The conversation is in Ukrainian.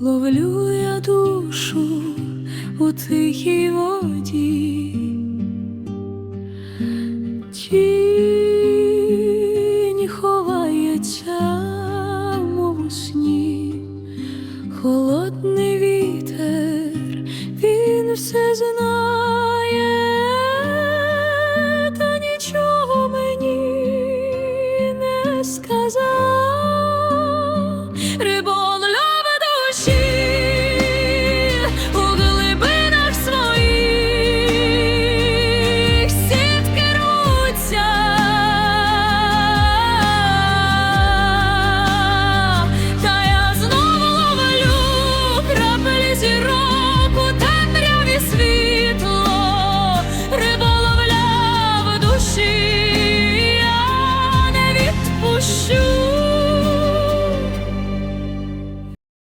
ловлю я душу у тихій воді, тінь ховається, мов у сні, холодний вітер, він все знає, shoot.